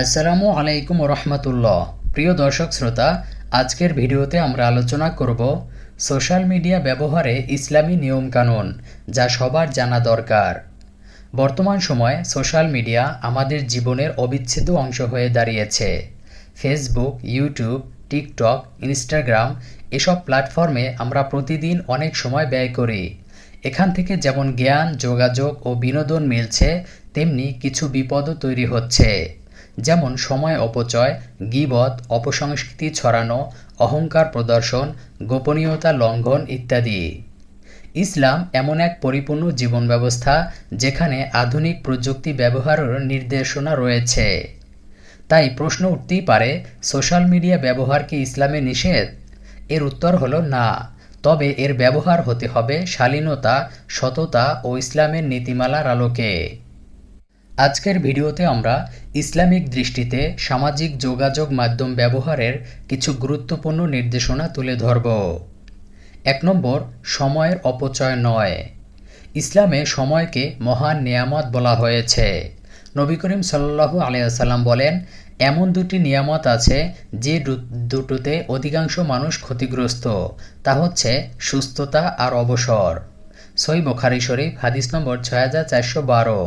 আসসালামু আলাইকুম রহমতুল্লাহ। প্রিয় দর্শক শ্রোতা, আজকের ভিডিওতে আমরা আলোচনা করব সোশ্যাল মিডিয়া ব্যবহারে ইসলামী নিয়মকানুন, যা সবার জানা দরকার। বর্তমান সময়ে সোশ্যাল মিডিয়া আমাদের জীবনের অবিচ্ছেদ্য অংশ হয়ে দাঁড়িয়েছে। ফেসবুক, ইউটিউব, টিকটক, ইনস্টাগ্রাম এসব প্ল্যাটফর্মে আমরা প্রতিদিন অনেক সময় ব্যয় করি। এখান থেকে যেমন জ্ঞান, যোগাযোগ ও বিনোদন মিলছে, তেমনি কিছু বিপদও তৈরি হচ্ছে। যেমন সময় অপচয় গিবত অপসংস্কৃতি ছড়ানো, অহংকার প্রদর্শন, গোপনীয়তা লঙ্ঘন ইত্যাদি। ইসলাম এমন এক পরিপূর্ণ জীবন ব্যবস্থা যেখানে আধুনিক প্রযুক্তি ব্যবহারের নির্দেশনা রয়েছে। তাই প্রশ্ন উঠতেই পারে, সোশ্যাল মিডিয়া ব্যবহার কি ইসলামে নিষেধ? এর উত্তর হলো না। তবে এর ব্যবহার হতে হবে শালীনতা, সততা ও ইসলামের নীতিমালার আলোকে। আজকের ভিডিওতে আমরা ইসলামিক দৃষ্টিতে সামাজিক যোগাযোগ মাধ্যম ব্যবহারের কিছু গুরুত্বপূর্ণ নির্দেশনা তুলে ধরব। এক নম্বর, সময়ের অপচয় নয়। ইসলামে সময়কে মহান নিয়ামত বলা হয়েছে। নবী করিম সাল্লাহু আলিয়াল্লাম বলেন, এমন দুটি নিয়ামত আছে যে দুটোতে অধিকাংশ মানুষ ক্ষতিগ্রস্ত। তা হচ্ছে সুস্থতা আর অবসর। সই বখারি শরীফ, হাদিস নম্বর ছয় হাজার চারশো বারো।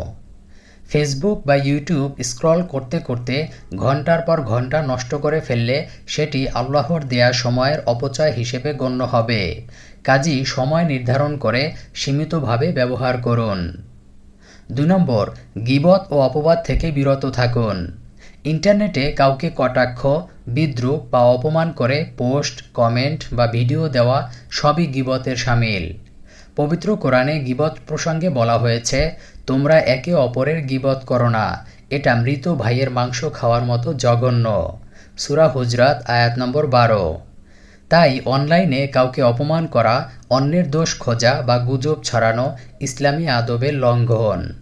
ফেসবুক বা ইউটিউব স্ক্রল করতে করতে ঘণ্টার পর ঘণ্টা নষ্ট করে ফেললে সেটি আল্লাহর দেয়া সময়ের অপচয় হিসেবে গণ্য হবে। কাজী সময় নির্ধারণ করে সীমিতভাবে ব্যবহার করুন। দুই নম্বর, গিবত ও অপবাদ থেকে বিরত থাকুন। ইন্টারনেটে কাউকে কটাক্ষ, বিদ্রুপ বা অপমান করে পোস্ট, কমেন্ট বা ভিডিও দেওয়া সবই গিবতের সামিল। পবিত্র কোরআনে গিবত প্রসঙ্গে বলা হয়েছে তোমরা একে অপরের গিবত করো না। এটা মৃত ভাইয়ের মাংস খাওয়ার মতো জঘন্য। সুরা হুজরাত, আয়াত নম্বর বারো। তাই অনলাইনে কাউকে অপমান করা, অন্যের দোষ খোঁজা বা গুজব ছড়ানো ইসলামী আদবের লঙ্ঘন।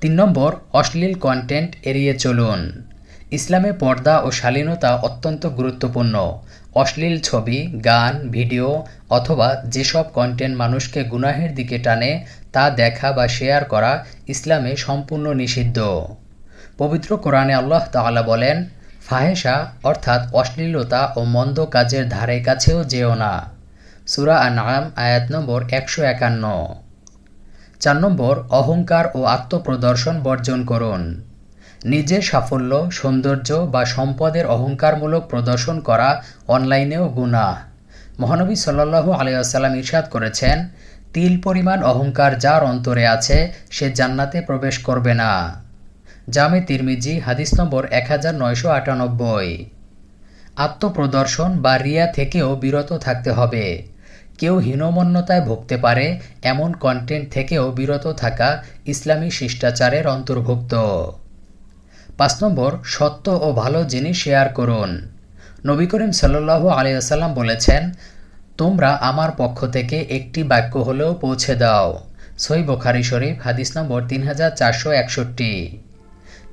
তিন নম্বর, অশ্লীল কন্টেন্ট এড়িয়ে চলুন। ইসলামে পর্দা ও শালীনতা অত্যন্ত গুরুত্বপূর্ণ। অশ্লীল ছবি, গান, ভিডিও অথবা যেসব কন্টেন্ট মানুষকে গুনাহের দিকে টানে, তা দেখা বা শেয়ার করা ইসলামে সম্পূর্ণ নিষিদ্ধ। পবিত্র কোরআনে আল্লাহ তাআলা বলেন ফাহেসা অর্থাৎ অশ্লীলতা ও মন্দ কাজের ধারে কাছেও যেও না। সুরা আনাম আয়াত নম্বর একশো একান্ন। চার নম্বর, অহংকার ও আত্মপ্রদর্শন বর্জন করুন। নিজের সাফল্য, সৌন্দর্য বা সম্পদের অহংকারমূলক প্রদর্শন করা অনলাইনেও গুনাহ। মহানবী সাল্লাল্লাহু আলাইসাল্লাম ইরশাদ করেছেন, তিল পরিমাণ অহংকার যার অন্তরে আছে, সে জান্নাতে প্রবেশ করবে না। জামে তিরমিজি, হাদিস নম্বর এক হাজার নয়শো আটানব্বই আত্মপ্রদর্শন বা রিয়া থেকেও বিরত থাকতে হবে। কেউ হীনমন্যতায় ভুগতে পারে, এমন কন্টেন্ট থেকেও বিরত থাকা ইসলামী শিষ্টাচারের অন্তর্ভুক্ত। পাঁচ নম্বর, সত্য ও ভালো জিনিস শেয়ার করুন। নবী করিম সাল্লু আলিয়াল্লাম বলেছেন, তোমরা আমার পক্ষ থেকে একটি বাক্য হলেও পৌঁছে দাও। সই বোখারি শরীফ, হাদিস নম্বর তিন হাজার চারশো একষট্টি।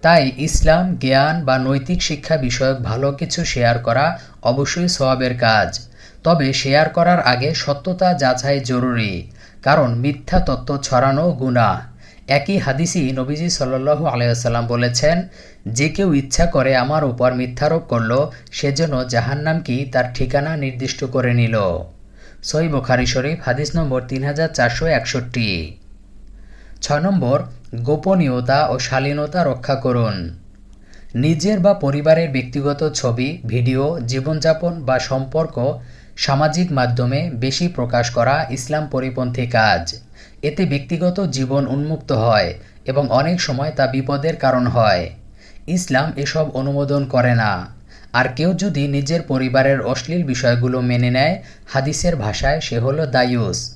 তাই ইসলাম, জ্ঞান বা নৈতিক শিক্ষা বিষয়ক ভালো কিছু শেয়ার করা অবশ্যই সওয়াবের কাজ। তবে শেয়ার করার আগে সত্যতা যাচাই জরুরি, কারণ মিথ্যা তত্ত্ব ছড়ানো গুনাহ। একই হাদিসই নবীজি সাল্লু আলাইসাল্লাম বলেছেন, যে কেউ ইচ্ছা করে আমার উপর মিথ্যারোপ করল সেজন্য জাহান্নামকি তার ঠিকানা নির্দিষ্ট করে নিল। সই বুখারি শরীফ, হাদিস নম্বর তিন হাজার চারশো একষট্টি। ছয় নম্বর, গোপনীয়তা ও শালীনতা রক্ষা করুন। নিজের বা পরিবারের ব্যক্তিগত ছবি, ভিডিও, জীবনযাপন বা সম্পর্ক সামাজিক মাধ্যমে বেশি প্রকাশ করা ইসলাম পরিপন্থী কাজ। এতে ব্যক্তিগত জীবন উন্মুক্ত হয় এবং অনেক সময় তা বিপদের কারণ হয়। ইসলাম এসব অনুমোদন করে না। আর কেউ যদি নিজের পরিবারের অশ্লীল বিষয়গুলো মেনে নেয়, হাদিসের ভাষায় সে হলো দায়ুস।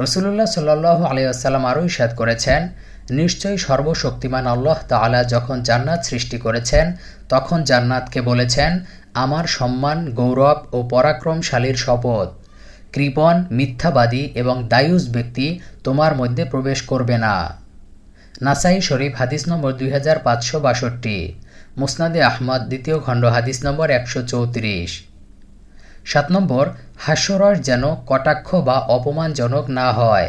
রসুল্লাহ সাল্লাহ আলিয়াল্লাম আরও ইসাদ করেছেন, নিশ্চয়ই সর্বশক্তিমান আল্লাহ তাআলা যখন জান্নাত সৃষ্টি করেছেন, তখন জান্নাতকে বলেছেন, আমার সম্মান, গৌরব ও পরাক্রমশালীর শপথ কৃপণ, মিথ্যাবাদী এবং দায়ুস ব্যক্তি তোমার মধ্যে প্রবেশ করবে না। নাসাই শরীফ হাদিস নম্বর দুই হাজার পাঁচশো বাষট্টি, মুসনাদে আহমদ, দ্বিতীয় খণ্ড হাদিস নম্বর একশো চৌত্রিশ। সাত নম্বর, হাস্যরস যেন কটাক্ষ বা অপমানজনক না হয়।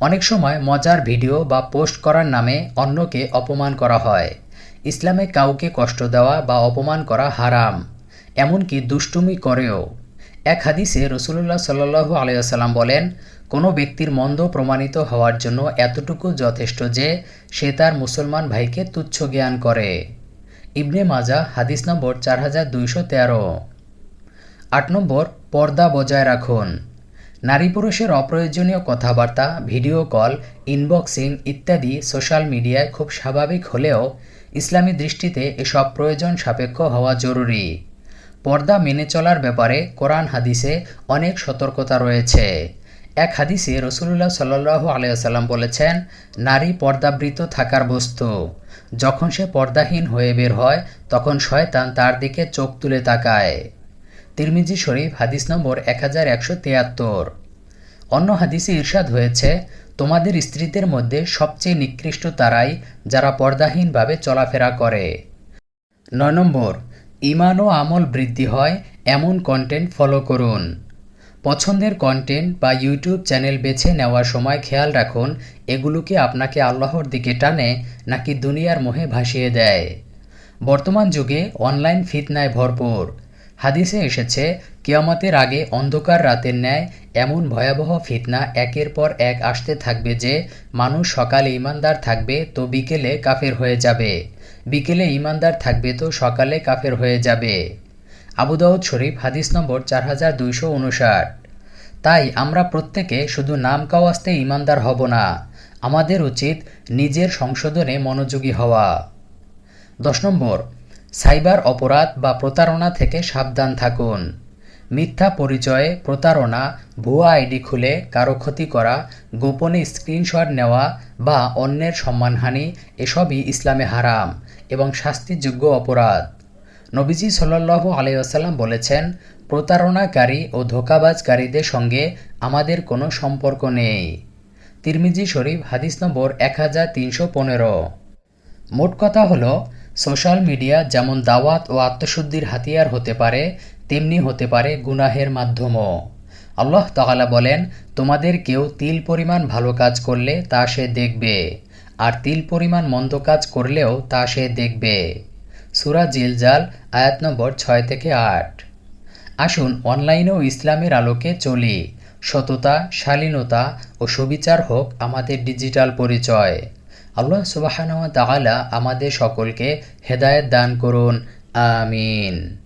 অনেক সময় মজার ভিডিও বা পোস্ট করার নামে অন্যকে অপমান করা হয়। ইসলামে কাউকে কষ্ট দেওয়া বা অপমান করা হারাম, এমনকি দুষ্টুমি করেও। এক হাদিসে রসুল্লাহ সাল্লু আলাইসাল্লাম বলেন, কোনো ব্যক্তির মন্দ প্রমাণিত হওয়ার জন্য এতটুকু যথেষ্ট যে সে তার মুসলমান ভাইকে তুচ্ছ জ্ঞান করে। ইবনে মাজা, হাদিস নম্বর চার হাজার দুইশো তেরো। আট নম্বর, পর্দা বজায় রাখুন। নারী পুরুষের অপ্রয়োজনীয় কথাবার্তা, ভিডিও কল, ইনবক্সিং ইত্যাদি সোশ্যাল মিডিয়ায় খুব স্বাভাবিক হলেও ইসলামী দৃষ্টিতে এসব প্রয়োজন সাপেক্ষ হওয়া জরুরি। পর্দা মেনে চলার ব্যাপারে কোরআন হাদিসে অনেক সতর্কতা রয়েছে। এক হাদিসে রসুল্লাহ সাল্লু আলাইসাল্লাম বলেছেন, নারী পর্দাবৃত থাকার বস্তু। যখন সে পর্দাহীন হয়ে বের হয়, তখন শয়তান তার দিকে চোখ তুলে তাকায়। তিরমিজি শরীফ, হাদিস নম্বর এক হাজার একশো তিয়াত্তর। অন্য হাদিসে ইরশাদ হয়েছে, তোমাদের স্ত্রীদের মধ্যে সবচেয়ে নিকৃষ্ট তারাই যারা পর্দাহীনভাবে চলাফেরা করে। নয় নম্বর ইমান ও আমল বৃদ্ধি হয়, এমন কন্টেন্ট ফলো করুন। পছন্দের কন্টেন্ট বা ইউটিউব চ্যানেল বেছে নেওয়ার সময় খেয়াল রাখুন এগুলো কি আপনাকে আল্লাহর দিকে টানে, নাকি দুনিয়ার মোহে ভাসিয়ে দেয়। বর্তমান যুগে অনলাইন ফিতনায় ভরপুর। হাদিসে এসেছে, কিয়ামতের আগে অন্ধকার রাতের ন্যায় এমন ভয়াবহ ফিতনা একের পর এক আসতে থাকবে যে, মানুষ সকালে ইমানদার থাকবে তো বিকেলে কাফের হয়ে যাবে। বিকেলে ইমানদার থাকবে তো সকালে কাফের হয়ে যাবে। আবু দাউদ শরীফ, হাদিস নম্বর চার হাজার দুইশো উনষাট। তাই আমরা প্রত্যেকে শুধু নাম কাওয়াস্তে ইমানদার হব না, আমাদের উচিত নিজের সংশোধনে মনোযোগী হওয়া। দশ নম্বর, সাইবার অপরাধ বা প্রতারণা থেকে সাবধান থাকুন। মিথ্যা পরিচয়ে প্রতারণা, ভুয়া আইডি খুলে কারও ক্ষতি করা, গোপনে স্ক্রিনশট নেওয়া বা অন্যের সম্মানহানি, এসবই ইসলামে হারাম। এবং শাস্তিযোগ্য অপরাধ। নবীজি সাল্লু আলাইসাল্লাম বলেছেন, প্রতারণাকারী ও ধোকাবাজকারীদের সঙ্গে আমাদের কোনো সম্পর্ক নেই। তিরমিজি শরীফ, হাদিস নম্বর এক হাজার তিনশো পনেরো। মোট কথা হলো, সোশ্যাল মিডিয়া যেমন দাওয়াত ও আত্মশুদ্ধির হাতিয়ার হতে পারে, তেমনি হতে পারে গুনাহের মাধ্যমও। আল্লাহ তাআলা বলেন, তোমাদের কেউ তিল পরিমাণ ভালো কাজ করলে তা সে দেখবে। আর তিল পরিমাণ মন্দ কাজ করলেও তা সে দেখবে। সুরা জিলজাল, আয়াত নম্বর ছয় থেকে আট। আসুন অনলাইনেও ইসলামের আলোকে চলি। সততা, শালীনতা ও সুবিচার হোক আমাদের ডিজিটাল পরিচয়। আল্লাহ সুবাহানুয়া তাআলা আমাদের সকলকে হেদায়েত দান করুন। আমিন।